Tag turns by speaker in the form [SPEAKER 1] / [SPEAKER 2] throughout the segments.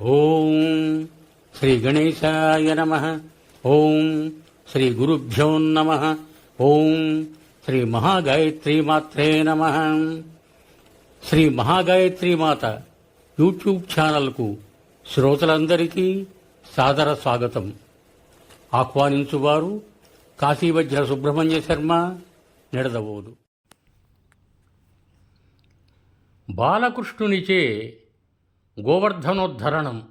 [SPEAKER 1] ఓం శ్రీ గణేశాయ నమ. ఓం శ్రీ గురుభ్యో నమ. ఓం శ్రీ మహాగాయత్రి మాత్రే నమ. శ్రీ మహాగాయత్రి మాత యూట్యూబ్ ఛానల్కు శ్రోతలందరికీ సాదర స్వాగతం. ఆహ్వానించువారు కాశీవజ్ర సుబ్రహ్మణ్య శర్మ నిడదవోదు. బాలకృష్ణునిచే గోవర్ధనోద్ధరణం.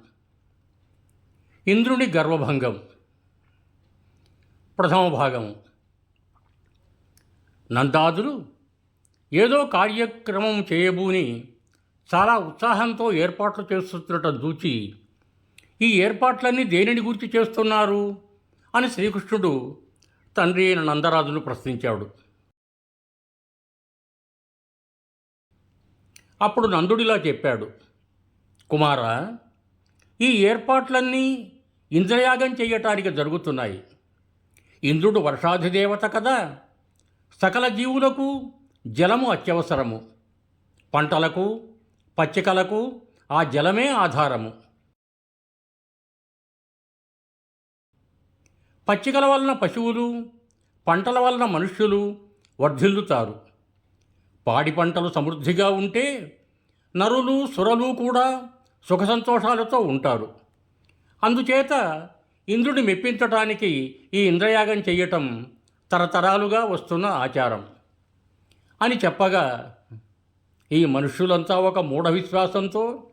[SPEAKER 1] ఇంద్రుని గర్వభంగం. ప్రథమ భాగం. నందాదులు ఏదో కార్యక్రమం చేయబూని చాలా ఉత్సాహంతో ఏర్పాట్లు చేస్తున్నట దూచి ఈ ఏర్పాట్లన్నీ దేనిని గురించి చేస్తున్నారు? అని శ్రీకృష్ణుడు తండ్రి అయిన నందరాజును ప్రశ్నించాడు. అప్పుడు నందుడిలా చెప్పాడు. కుమార ఈ ఏర్పాట్లన్నీ ఇంద్రయాగం చేయటానికి జరుగుతున్నాయి. ఇంద్రుడు వర్షాధిదేవత కదా సకల జీవులకు జలము అత్యవసరము. పంటలకు పచ్చికలకు ఆ జలమే ఆధారము. పచ్చికల వలన పశువులు పంటల వలన మనుష్యులు వర్ధిల్లుతారు. పాడి పంటలు సమృద్ధిగా ఉంటే నరులు సురలు కూడా సుఖ సంతోషాలతో ఉంటారు. అందుచేత ఇంద్రుడిని మెప్పించటానికి ఈ ఇంద్రయాగం చెయ్యటం తరతరాలుగా వస్తున్న ఆచారం. అని చెప్పగా ఈ మనుష్యులంతా ఒక మూఢ విశ్వాసంతో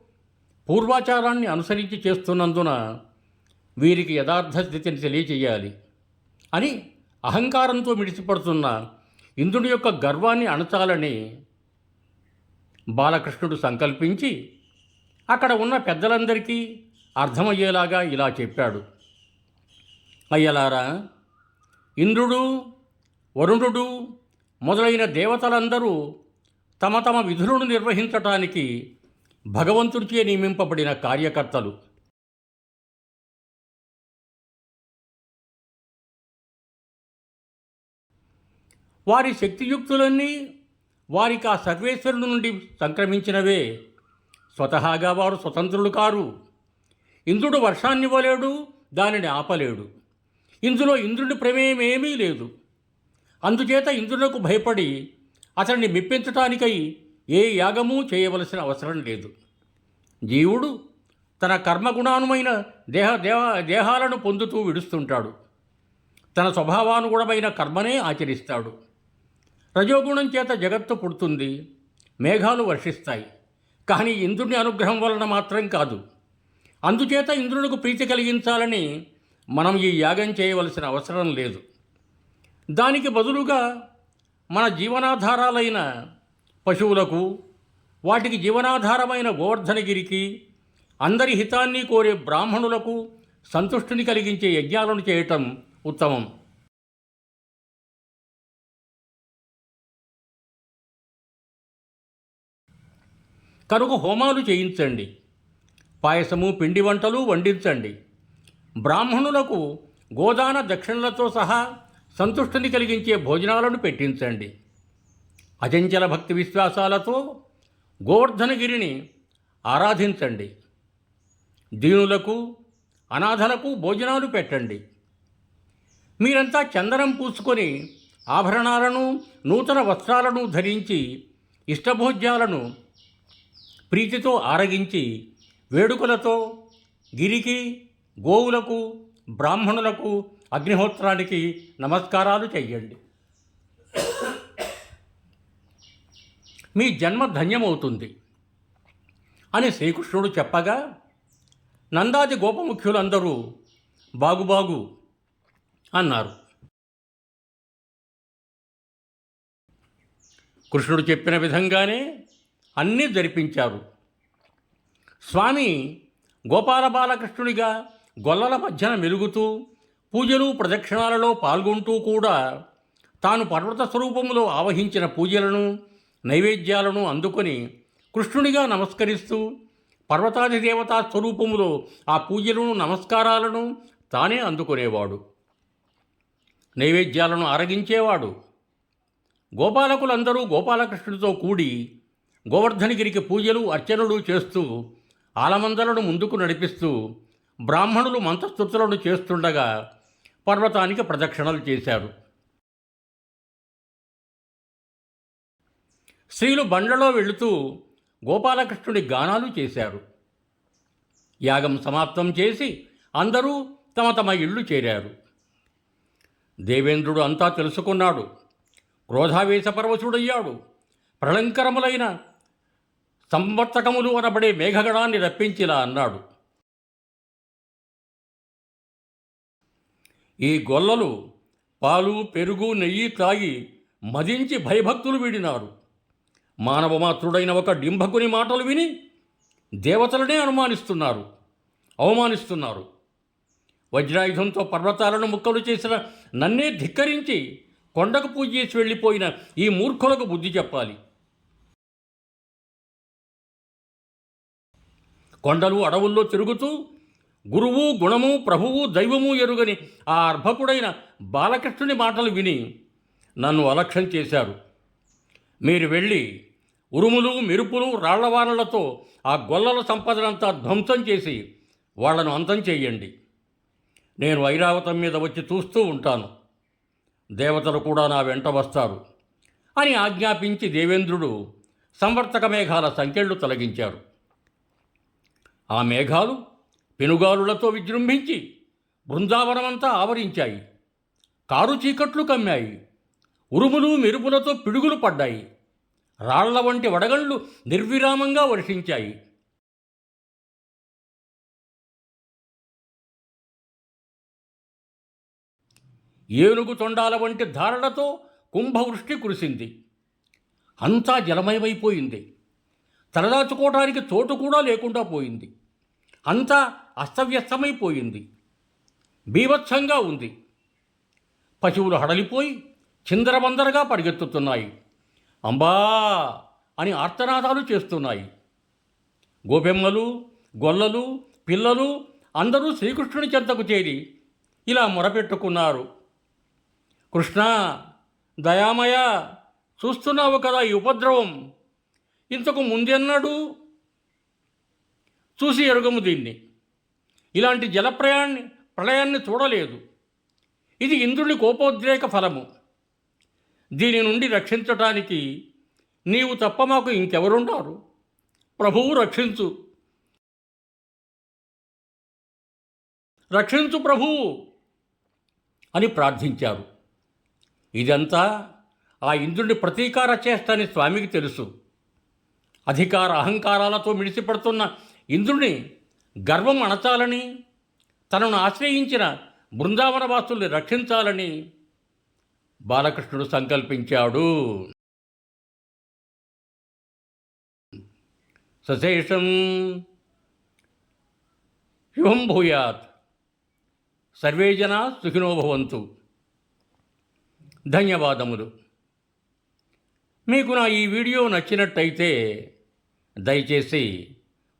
[SPEAKER 1] పూర్వాచారాన్ని అనుసరించి చేస్తున్నందున వీరికి యథార్థ స్థితిని తెలియచేయాలి అని అహంకారంతో మిడిసిపడుతున్న ఇంద్రుడి యొక్క గర్వాన్ని అణచాలని బాలకృష్ణుడు సంకల్పించి అక్కడ ఉన్న పెద్దలందరికీ అర్థమయ్యేలాగా ఇలా చెప్పాడు. అయ్యలారా ఇంద్రుడు వరుణుడు మొదలైన దేవతలందరూ తమ తమ విధులను నిర్వహించటానికి భగవంతుడిచే నియమింపబడిన కార్యకర్తలు. వారి శక్తియుక్తులన్నీ వారికి ఆ సర్వేశ్వరుడు నుండి సంక్రమించినవే. స్వతహాగా వారు స్వతంత్రులు కారు. ఇంద్రుడు వర్షాన్నివ్వలేడు దానిని ఆపలేడు. ఇందులో ఇంద్రుడి ప్రమేయం ఏమీ లేదు. అందుచేత ఇంద్రులకు భయపడి అతన్ని మెప్పించటానికై ఏ యాగమూ చేయవలసిన అవసరం లేదు. జీవుడు తన కర్మగుణానుమైన దేహ దేహ దేహాలను పొందుతూ విడుస్తుంటాడు. తన స్వభావానుగుణమైన కర్మనే ఆచరిస్తాడు. రజోగుణం చేత జగత్తు పుడుతుంది మేఘాలు వర్షిస్తాయి. కానీ ఇంద్రుని అనుగ్రహం వలన మాత్రం కాదు. అందుచేత ఇంద్రునికి ప్రీతి కలిగించాలని మనం ఈ యాగం చేయవలసిన అవసరం లేదు. దానికి బదులుగా మన జీవనాధారాలైన పశువులకు వాటికి జీవనాధారమైన గోవర్ధనగిరికి అందరి హితాన్ని కోరే బ్రాహ్మణులకు సంతుష్టిని కలిగించే యజ్ఞాలను చేయటం ఉత్తమం. కనుక హోమాలు చేయించండి. పాయసము పిండి వంటలు వండించండి. బ్రాహ్మణులకు గోదాన దక్షిణలతో సహా సంతుష్టిని కలిగించే భోజనాలను పెట్టించండి. అచంచల భక్తి విశ్వాసాలతో గోవర్ధనగిరిని ఆరాధించండి. దీనులకు అనాథలకు భోజనాలు పెట్టండి. మీరంతా చందనం పూసుకొని ఆభరణాలను నూతన వస్త్రాలను ధరించి ఇష్టభోజ్యాలను ప్రీతితో ఆరగించి వేడుకలతో గిరికి గోవులకు బ్రాహ్మణులకు అగ్నిహోత్రానికి నమస్కారాలు చెయ్యండి. మీ జన్మ ధన్యమవుతుంది అని శ్రీకృష్ణుడు చెప్పగా నందాది గోపముఖ్యులందరూ బాగుబాగు అన్నారు. కృష్ణుడు చెప్పిన విధంగానే అన్నీ జరిపించారు. స్వామి గోపాల బాలకృష్ణుడిగా గొల్లల మధ్యన మెలుగుతూ పూజలు ప్రదక్షిణాలలో పాల్గొంటూ కూడా తాను పర్వత స్వరూపంలో ఆవహించిన పూజలను నైవేద్యాలను అందుకొని కృష్ణుడిగా నమస్కరిస్తూ పర్వతాది దేవతా స్వరూపములో ఆ పూజలను నమస్కారాలను తానే అందుకునేవాడు. నైవేద్యాలను ఆరగించేవాడు. గోపాలకులందరూ గోపాలకృష్ణుడితో కూడి గోవర్ధనగిరికి పూజలు అర్చనలు చేస్తూ ఆలమందలను ముందుకు నడిపిస్తూ బ్రాహ్మణులు మంత్రస్థుతులను చేస్తుండగా పర్వతానికి ప్రదక్షిణలు చేశారు స్త్రీలు బండ్లలో వెళుతూ గోపాలకృష్ణుడి గానాలు చేశారు. యాగం సమాప్తం చేసి అందరూ తమ తమ ఇళ్ళు చేరారు. దేవేంద్రుడు అంతా తెలుసుకున్నాడు. క్రోధావేశపరవశుడయ్యాడు. ప్రళంకరములైన సంవర్తకములు అనబడే మేఘగణాన్ని రప్పించిలా అన్నాడు. ఈ గొల్లలు పాలు పెరుగు నెయ్యి తాగి మదించి భయభక్తులు వీడినారు. మాతృడైన ఒక డింభకుని మాటలు విని దేవతలనే అనుమానిస్తున్నారు అవమానిస్తున్నారు. వజ్రాయుధంతో పర్వతాలను ముక్కలు చేసిన నన్నే ధిక్కరించి కొండకు పూజ చేసి వెళ్ళిపోయిన ఈ మూర్ఖులకు బుద్ధి చెప్పాలి. కొండలు అడవుల్లో తిరుగుతూ గురువు గుణము ప్రభువు దైవము ఎరుగని ఆ అర్భకుడైన బాలకృష్ణుని మాటలు విని నన్ను అలక్ష్యం చేశారు. మీరు వెళ్ళి ఉరుములు మెరుపులు రాళ్ళవానలతో ఆ గొల్లల సంపదనంతా ధ్వంసం చేసి వాళ్ళను అంతం చేయండి. నేను ఐరావతం మీద వచ్చి చూస్తూ ఉంటాను. దేవతలు కూడా నా వెంట వస్తారు అని ఆజ్ఞాపించి దేవేంద్రుడు సంవర్తక మేఘాల సంఖ్యలు తొలగించారు. ఆ మేఘాలు పెనుగాలులతో విజృంభించి బృందావనమంతా ఆవరించాయి. కారు చీకట్లు కమ్మాయి. ఉరుములు మెరుపులతో పిడుగులు పడ్డాయి. రాళ్ళ వంటి వడగళ్ళు నిర్విరామంగా వర్షించాయి. ఏనుగు తొండాల వంటి ధారలతో కుంభవృష్టి కురిసింది. అంతా జలమయమైపోయింది. తలదాచుకోవటానికి చోటు కూడా లేకుండా పోయింది. అంతా అస్తవ్యస్తమైపోయింది. బీభత్సంగా ఉంది. పశువులు హడలిపోయి చిందరబందరగా పరిగెత్తుతున్నాయి. అంబా! అని ఆర్తనాదాలు చేస్తున్నాయి. గోపెమ్మలు గొల్లలు పిల్లలు అందరూ శ్రీకృష్ణుని చెంతకు చేరి ఇలా మొరపెట్టుకున్నారు. కృష్ణ దయామయ చూస్తున్నావు కదా ఈ ఉపద్రవం. ఇంతకు ముందెన్నడు? చూసి ఎరుగము దీన్ని. ఇలాంటి జలప్రయాన్ని ప్రళయాన్ని చూడలేదు. ఇది ఇంద్రుని కోపోద్రేక ఫలము. దీని నుండి రక్షించటానికి నీవు తప్ప మాకు ఇంకెవరుంటారు? ప్రభువు రక్షించు. రక్షించు ప్రభువు అని ప్రార్థించారు. ఇదంతా ఆ ఇంద్రుడి ప్రతీకార చేస్తని స్వామికి తెలుసు. అధికార అహంకారాలతో మిడిసిపడుతున్న ఇంద్రుని గర్వం అణచాలని తనను ఆశ్రయించిన బృందావనవాసుల్ని రక్షించాలని బాలకృష్ణుడు సంకల్పించాడు. సశేషం శుభం భూయాత్. సర్వే జనా సుఖినో భవంతు. ధన్యవాదములు. మీకు నా ఈ వీడియో నచ్చినట్టయితే దయచేసి